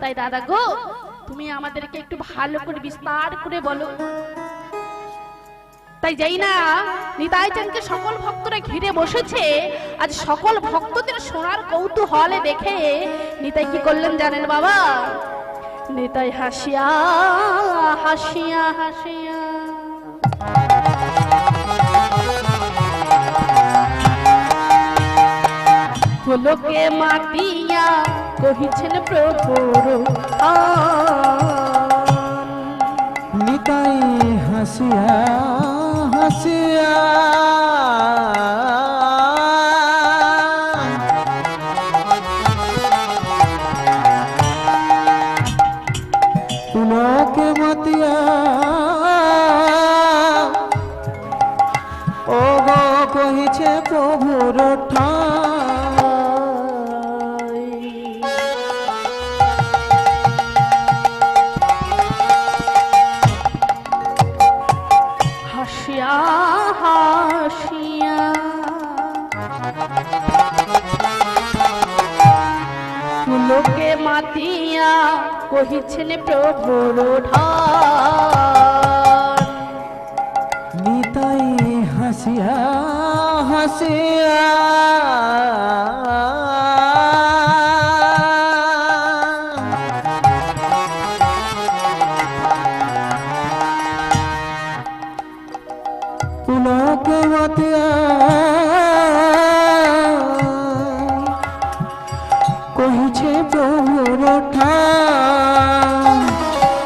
তাই দাদা গো, তুমি আমাদেরকে একটু ভালো করে বিস্তার করে বলো। তাই যাই না নিতাই চাঁদকে সকল ভক্তরা ঘিরে বসেছে, আজ সকল ভক্তদের সোনার কৌতূহলে দেখে নিতাই কি করলেন জানেন বাবা? নিতাই হাসিয়া হাসিয়া হাসিয়া। ফুলকে মাতিয়া কহিছেন প্রভুর নিতাই হাসিয়া হাসিয়া ও গো কহিছে প্রভুর ঠাই হাসিয়া। ফুলকে মাতিয়া কহিছেন প্রভুর নিতাই হাসিয়া হাসিয়া।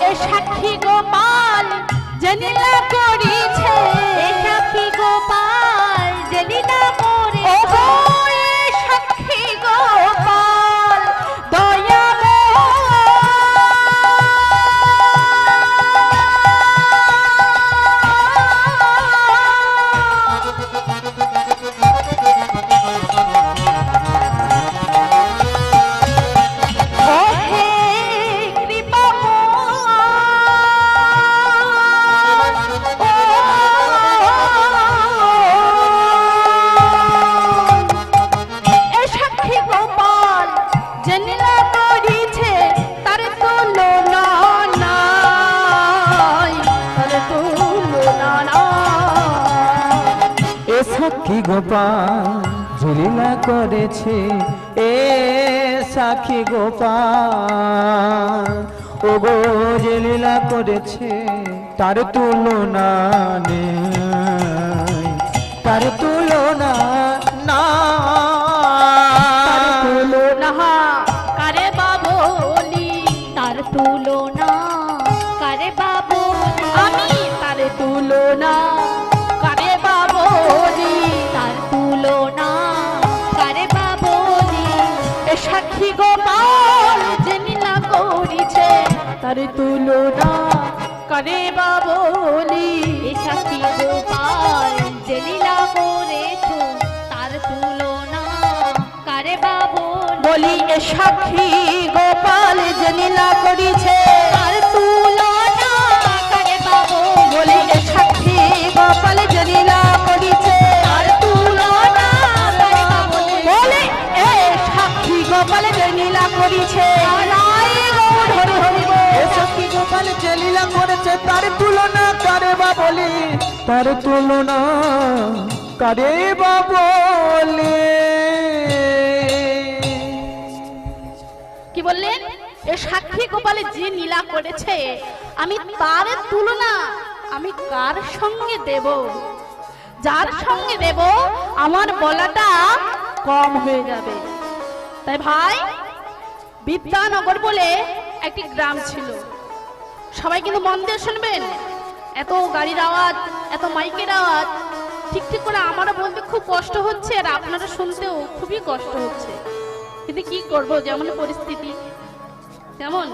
এ সাক্ষী গোপাল জনিলা সাক্ষী গোপাল ঝুলিলা করেছে এ সাক্ষী গোপাল ও গো যে লীলা করেছে তার তুলনা নেই তার তুলনা না তুলনা কারে বাবলি তার তুলনা কারে বাবলি আমি তার তুলনা সাক্ষী গোপাল জেনিলা করিছে তার তুলনা করে বাবলি সাক্ষী গোপাল জেনিলা করেছ তার তুলনা কারে বাবু বলি? এ সাক্ষী গোপাল জনিলা করিছে লীলা করেছে, তার তুলনা কারে বা বলি? তার তুলনা কারে বা বলি? কি বললেন? এ সাক্ষী গোপালে যে নীলা করেছে, আমি তার তুলনা আমি কার সঙ্গে দেব? যার সঙ্গে দেব, আমার বলাটা কম হয়ে যাবে। তাই ভাই, বিদ্যানগর বলে একটি গ্রাম ছিল। সবাই কিন্তু মন দিয়ে শুনবেন। এত গাড়ির আওয়াজ এত মাইকের আওয়াজ। ঠিক ঠিক করে আমারও বলতে খুব কষ্ট হচ্ছে আর আপনারা শুনতেও খুবই কষ্ট হচ্ছে। কিন্তু কি করব যেমন পরিস্থিতি কেমন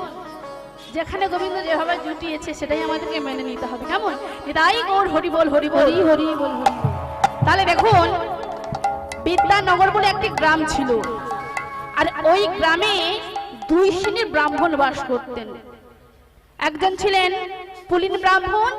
যেখানে গোবিন্দ যেভাবে জুটিয়েছে সেটাই আমাদেরকে মেনে নিতে হবে। কেমন? তাই গৌর হরি বল হরি বল হরি হরি বল হরি বল। তাহলে দেখুন বিদ্যানগর বলে একটি গ্রাম ছিল। আর ওই গ্রামে দুই শ্রেণির ব্রাহ্মণ বাস করতেন। একজন ছিলেন পুলিন ব্রাহ্মণ